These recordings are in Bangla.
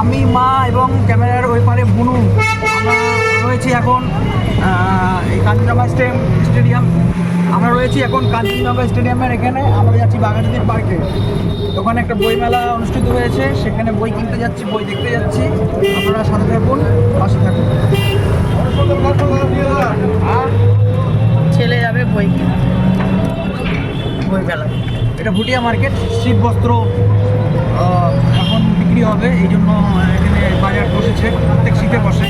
আমি মা এবং ক্যামেরার ওই পারে বুনু আমরা রয়েছি এখন এই কাঞ্চনজঙ্ঘা স্টেম স্টেডিয়াম। আমরা রয়েছি এখন কাঞ্চনজঙ্ঘা স্টেডিয়ামের এখানে। আমরা যাচ্ছি বাগানদীর পার্কে। ওখানে একটা বই মেলা অনুষ্ঠিত হয়েছে। সেখানে বই কিনতে যাচ্ছি বই দেখতে যাচ্ছি। আপনারা সাথে থাকুন পাশে থাকুন। আর ছেলে যাবে বই কিনতে। বই মেলা এটা ভুটিয়া মার্কেট শীত বস্ত্র এখন হবে এই জন্য এখানে বাজার বসেছে প্রত্যেক শীতে বসে।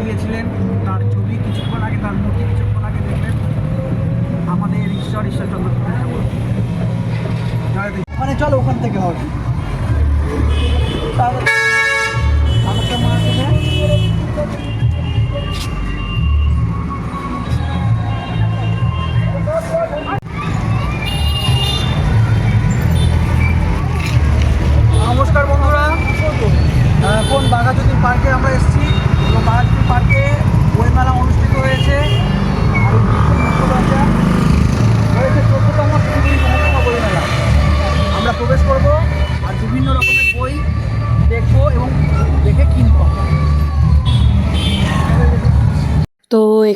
দিয়েছিলেন তার ছবি কিছুক্ষণ আগে, তার মূর্তি কিছুক্ষণ আগে দেখলেন আমাদের ঈশ্বর ঈশ্বরচন্দ্র। মানে চলো ওখান থেকে হবে।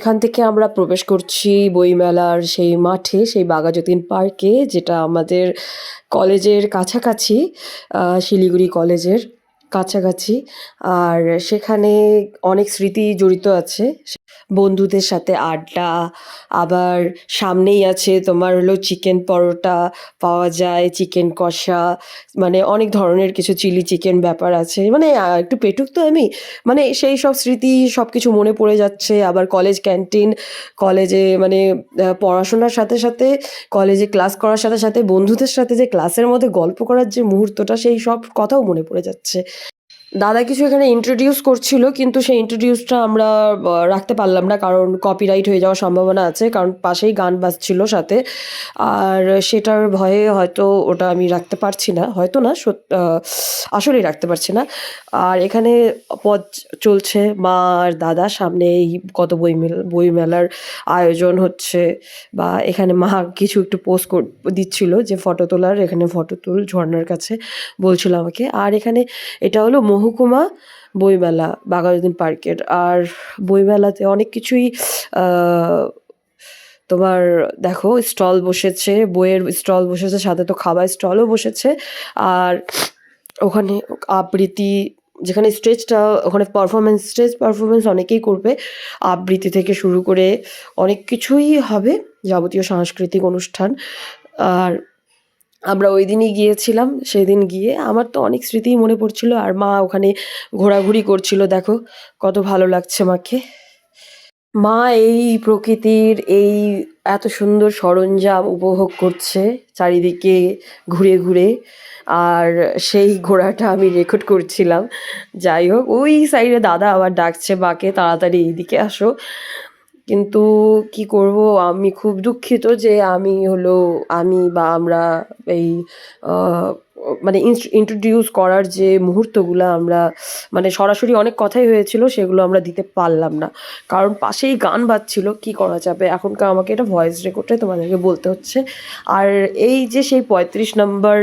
এখান থেকে আমরা প্রবেশ করছি বইমেলার সেই মাঠে, সেই বাঘাযতীন পার্কে, যেটা আমাদের কলেজের কাছাকাছি শিলিগুড়ি কলেজের কাছাকাছি। আর সেখানে অনেক স্মৃতি জড়িত আছে। বন্ধুদের সাথে আড্ডা, আবার সামনেই আছে তোমার হলো চিকেন পরোটা পাওয়া যায় চিকেন কষা মানে অনেক ধরনের কিছু চিলি চিকেন ব্যাপার আছে। মানে একটু পেটুক তো আমি। মানে সেই সব স্মৃতি সব কিছু মনে পড়ে যাচ্ছে। আবার কলেজ ক্যান্টিন কলেজে মানে পড়াশোনার সাথে সাথে কলেজে ক্লাস করার সাথে সাথে, বন্ধুদের সাথে যে ক্লাসের মধ্যে গল্প করার যে মুহূর্তটা, সেই সব কথাও মনে পড়ে যাচ্ছে। দাদা কিছু এখানে ইন্ট্রোডিউস করছিল, কিন্তু সেই ইন্ট্রোডিউসটা আমরা রাখতে পারলাম না, কারণ কপিরাইট হয়ে যাওয়ার সম্ভাবনা আছে, কারণ পাশেই গান বাজছিল সাথে। আর সেটার ভয়ে হয়তো ওটা আমি রাখতে পারছি না, হয়তো না আসলেই রাখতে পারছি না। আর এখানে পথ চলছে, মা আর দাদা সামনে এই কত বই বই মেলার আয়োজন হচ্ছে, বা এখানে মা কিছু একটু পোস্ট দিচ্ছিল যে ফটো তোলার, এখানে ফটো তুল ঝর্নার কাছে বলছিল আমাকে। আর এখানে এটা হলো মহকুমা বইমেলা, বাঘাযতীন পার্কের। আর বইমেলাতে অনেক কিছুই তোমার দেখো, স্টল বসেছে, বইয়ের স্টল বসেছে, সাথে তো খাবার স্টলও বসেছে। আর ওখানে আবৃত্তি, যেখানে স্টেজটা, ওখানে পারফরমেন্স স্টেজ পারফরমেন্স অনেকেই করবে। আবৃত্তি থেকে শুরু করে অনেক কিছুই হবে যাবতীয় সাংস্কৃতিক অনুষ্ঠান। আর আমরা ওই দিনই গিয়েছিলাম, সেদিন গিয়ে আমার তো অনেক স্মৃতিই মনে পড়ছিল আর মা ওখানে ঘোরাঘুরি করছিল, দেখো কত ভালো লাগছে মাকে। মা এই প্রকৃতির এই এত সুন্দর সরঞ্জাম উপভোগ করছে চারিদিকে ঘুরে ঘুরে, আর সেই ঘোড়াটা আমি রেকর্ড করছিলাম। যাই হোক, ওই সাইডে দাদা আবার ডাকছে মাকে, তাড়াতাড়ি এইদিকে আসো। কিন্তু কি করব? আমি খুব দুঃখিত যে আমি হলো, আমি বা আমরা এই মানে ইন্ট্রোডিউস করার যে মুহূর্তগুলো আমরা মানে সরাসরি অনেক কথাই হয়েছিল, সেগুলো আমরা দিতে পারলাম না। কারণ পাশেই গান বাজছিল, কি করা যাবে? এখনকার আমাকে এটা ভয়েস রেকর্ডে তোমাদেরকে বলতে হচ্ছে। আর এই যে সেই পঁয়ত্রিশ নম্বর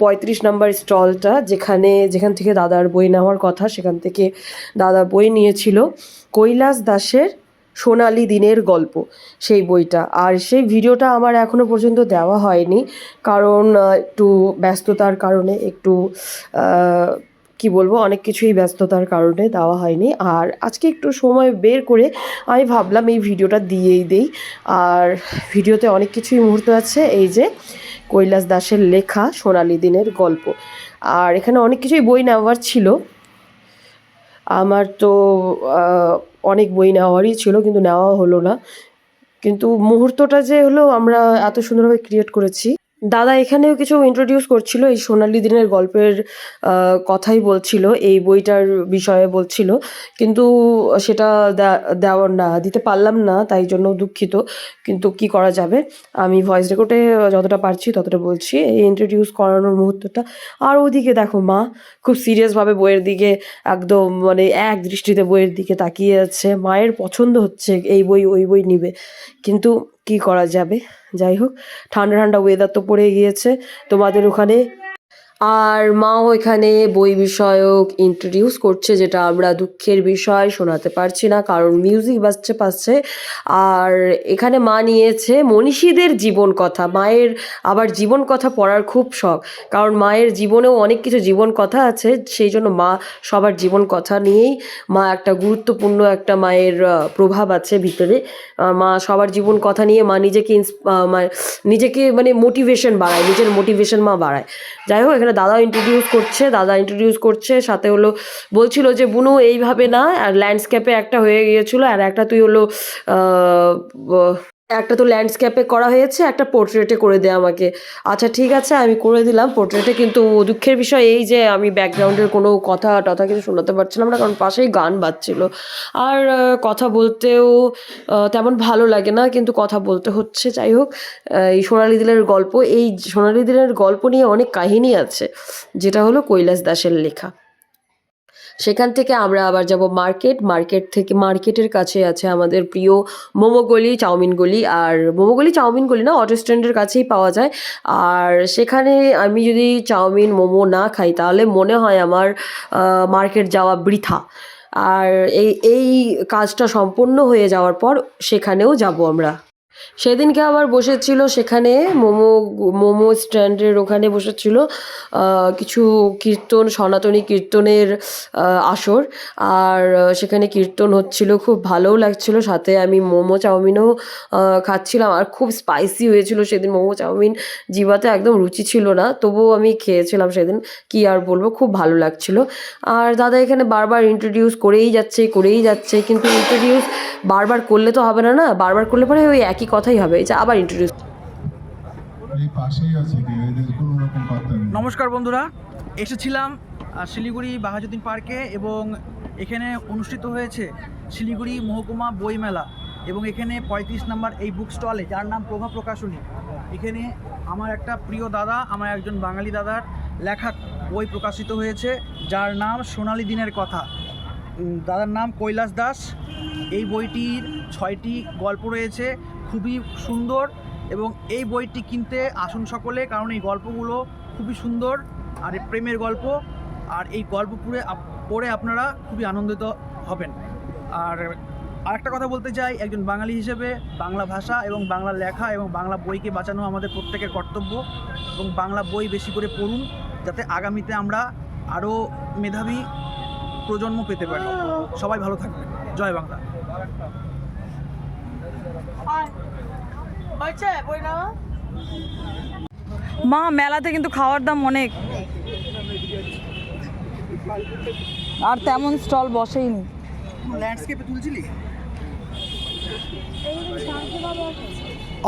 পঁয়ত্রিশ নম্বর স্টলটা যেখানে, যেখান থেকে দাদার বই নেওয়ার কথা, সেখান থেকে দাদা বই নিয়েছিল কৈলাস দাসের সোনালি দিনের গল্প। সেই বইটা। আর সেই ভিডিওটা আমার এখনও পর্যন্ত দেওয়া হয়নি। কারণ একটু ব্যস্ততার কারণে, একটু কি বলব, অনেক কিছুই ব্যস্ততার কারণে দেওয়া হয়নি। আর আজকে একটু সময় বের করে আমি ভাবলাম এই ভিডিওটা দিয়েই দেই। আর ভিডিওতে অনেক কিছুই মুহূর্ত আছে। এই যে কৈলাস দাসের লেখা সোনালি দিনের গল্প। আর এখানে অনেক কিছুই বই নেওয়ার ছিল। আমার তো অনেক বই নেওয়ারই ছিল, কিন্তু নেওয়া হলো না। কিন্তু মুহূর্তটা যে হলো আমরা এত সুন্দরভাবে ক্রিয়েট করেছি দাদা এখানেও কিছু ইন্ট্রোডিউস করছিল, এই সোনালি দিনের গল্পের কথাই বলছিল, এই বইটার বিষয়ে বলছিল। কিন্তু সেটা দেওয়ার না, দিতে পারলাম না, তাই জন্য দুঃখিত। কিন্তু কি করা যাবে? আমি ভয়েস রেকর্ডে যতটা পারছি ততটা বলছি। এই ইন্ট্রোডিউস করানোর মুহূর্তটা। আর ওদিকে দেখো মা, খুব সিরিয়াসভাবে বইয়ের দিকে একদম মানে এক দৃষ্টিতে বইয়ের দিকে তাকিয়ে আছে। মায়ের পছন্দ হচ্ছে এই বই, ওই বই নিবে। কিন্তু কি করা যাবে? যাই হোক ঠান্ডা ঠান্ডা ওয়েদার তো পড়ে গিয়েছে। তোমাদের ওখানে আর মাও এখানে বই বিষয়ক ইন্ট্রোডিউস করছে, যেটা আমরা দুঃখের বিষয় শোনাতে পারছি না, কারণ মিউজিক বাজছে পাচ্ছে আর এখানে মা নিয়েছে মনীষীদের জীবন কথা। মায়ের আবার জীবন কথা পড়ার খুব শখ, কারণ মায়ের জীবনেও অনেক কিছু জীবন কথা আছে, সেই জন্য মা সবার জীবন কথা নিয়েই মা একটা গুরুত্বপূর্ণ একটা মায়ের প্রভাব আছে ভিতরে। মা সবার জীবন কথা নিয়ে মা নিজেকে নিজেকে মানে মোটিভেশন বাড়ায়, নিজের মোটিভেশন মা বাড়ায়। যাই হোক এখানে দাদা ইন্ট্রোডিউস করছে, দাদা ইন্ট্রোডিউস করছে, সাথে হলো বলছিল যে, বুনু, এইভাবে না, আর ল্যান্ডস্কেপে একটা হয়ে গিয়েছিল, আর একটা তুই হলো একটা তো ল্যান্ডস্কেপে করা হয়েছে, একটা পোর্ট্রেটে করে দেয় আমাকে। আচ্ছা ঠিক আছে, আমি করে দিলাম। পোর্ট্রেটে কিন্তু দুঃখের বিষয় এই যে, আমি ব্যাকগ্রাউন্ডের কোনো কথা টথা কিছু শোনাতে পারছিলাম না, কারণ পাশেই গান বাজছিল। আর কথা বলতেও তেমন ভালো লাগে না, কিন্তু কথা বলতে হচ্ছে। যাই হোক এই সোনালি দিলের গল্প, এই সোনালি দিলের গল্প নিয়ে অনেক কাহিনী আছে, যেটা হলো কৈলাস দাসের লেখা। সেখান থেকে আমরা আবার যাব মার্কেট। মার্কেট থেকে, মার্কেটের কাছে আছে আমাদের প্রিয় মোমো গলি, চাউমিন গলি। আর মোমো গলি, চাউমিন গলি না অটো স্ট্যান্ডের কাছেই পাওয়া যায়। আর সেখানে আমি যদি চাউমিন, মোমো না খাই, তাহলে মনে হয় আমার মার্কেট যাওয়া বৃথা। আর এই এই কাজটা সম্পূর্ণ হয়ে যাওয়ার পর সেখানেও যাব আমরা। সেদিনকে আবার বসেছিল সেখানে, মোমো মোমো স্ট্যান্ডের ওখানে বসেছিল কিছু কীর্তন, সনাতনী কীর্তনের আসর। আর সেখানে কীর্তন হচ্ছিল, খুব ভালোও লাগছিল। সাথে আমি মোমো চাউমিনও খাচ্ছিলাম। আর খুব স্পাইসি হয়েছিল সেদিন মোমো চাউমিন। জিভাতে একদম রুচি ছিল না, তবুও আমি খেয়েছিলাম সেদিন। কি আর বলব, খুব ভালো লাগছিল। আর দাদা এখানে বারবার ইন্ট্রোডিউস করেই যাচ্ছে করেই যাচ্ছে, কিন্তু ইন্ট্রোডিউস বারবার করলে তো হবে না না? বারবার করলে পরে ওই একই কথাই হবে। এই যে আবার ইন্ট্রোডিউস এই পাশেই আছে কি এদের কোনো রকম পাত্তা নেই। নমস্কার বন্ধুরা এসেছিলাম শিলিগুড়ি বাঘাযতীন পার্কে এবং এখানে অনুষ্ঠিত হয়েছে শিলিগুড়ি মহকুমা বইমেলা এবং এখানে পঁয়ত্রিশ নম্বর এই বুক স্টলে যার নাম প্রভা প্রকাশনী এখানে আমার একটা প্রিয় দাদা আমার একজন বাঙালি দাদার লেখা বই প্রকাশিত হয়েছে যার নাম সোনালি দিনের কথা। দাদার নাম কৈলাস দাস এই বইটির ছয়টি গল্প রয়েছে, খুবই সুন্দর এবং এই বইটি কিনতে আসুন সকলে, কারণ এই গল্পগুলো খুবই সুন্দর আর প্রেমের গল্প, আর এই গল্প পড়ে পড়ে আপনারা খুবই আনন্দিত হবেন। আর আরেকটা কথা বলতে চাই, একজন বাঙালি হিসেবে বাংলা ভাষা এবং বাংলা লেখা এবং বাংলা বইকে বাঁচানো আমাদের প্রত্যেকের কর্তব্য এবং বাংলা বই বেশি করে পড়ুন, যাতে আগামীতে আমরা আরও মেধাবী প্রজন্ম পেতে পারি। সবাই ভালো থাকবেন। জয় বাংলা। মা মেলাতে কিন্তু খাওয়ার দাম অনেক। আর তেমন স্টল বসেইনি। ল্যান্ডস্কেপে তুলছিলি?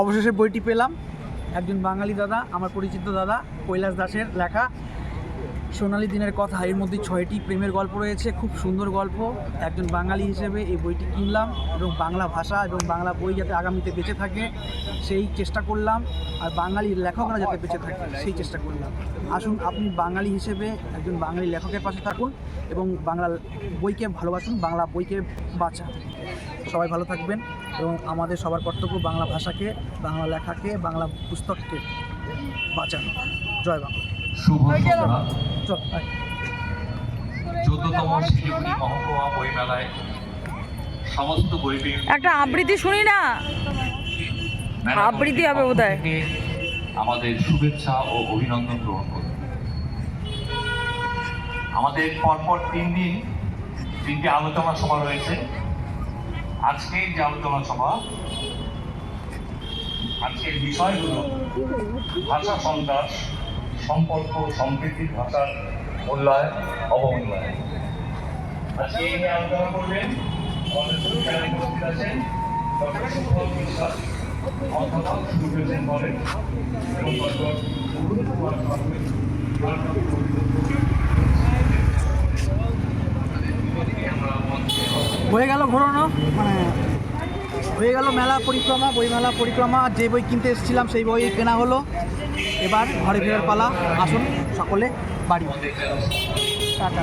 অবশেষে বইটি পেলাম। একজন বাঙালি দাদা আমার পরিচিত দাদা কৈলাস দাসের লেখা। সোনালী দিনের কথা, এর মধ্যে ছয়টি প্রেমের গল্প রয়েছে, খুব সুন্দর গল্প। একজন বাঙালি হিসেবে এই বইটি কিনলাম এবং বাংলা ভাষা এবং বাংলা বই যাতে আগামীতে বেঁচে থাকে, সেই চেষ্টা করলাম। আর বাঙালি লেখকরা যাতে বেঁচে থাকে, সেই চেষ্টা করলাম। আসুন, আপনি বাঙালি হিসেবে একজন বাঙালি লেখকের পাশে থাকুন এবং বাংলা বইকে ভালোবাসুন, বাংলা বইকে বাঁচান। সবাই ভালো থাকবেন এবং আমাদের সবার কর্তব্য বাংলা ভাষাকে, বাংলা লেখাকে, বাংলা পুস্তককে বাঁচানো। জয় বাংলা। শুভ। চোদ্দতম শিলিগুড়ি মহকুমা বইমেলায় সমস্ত বইপ্রেমী একটা আবৃত্তি শুনি না। আবৃত্তি হবে বোধহয়। আমাদের শুভেচ্ছা ও অভিনন্দন গ্রহণ করুন। আমাদের পরপর তিন দিন তিনটি আলোচনা সভা রয়েছে। আজকের যে আলোচনা সভা আজকের বিষয় হল ভাষা সন্ত্রাস সম্পর্ক সম্প্রীতির ভাষার মূল্যায়ন, অবমূল্যায়ন। আজকে এই নিয়ে আলোচনা করবেন হয়ে গেল ঘোরানো মানে হয়ে গেল মেলা পরিক্রমা বই মেলা পরিক্রমা যে বই কিনতে এসেছিলাম সেই বই কেনা হলো। এবার ঘরে ফেরার পালা। আসুন সকলে বাড়ি। টাটা।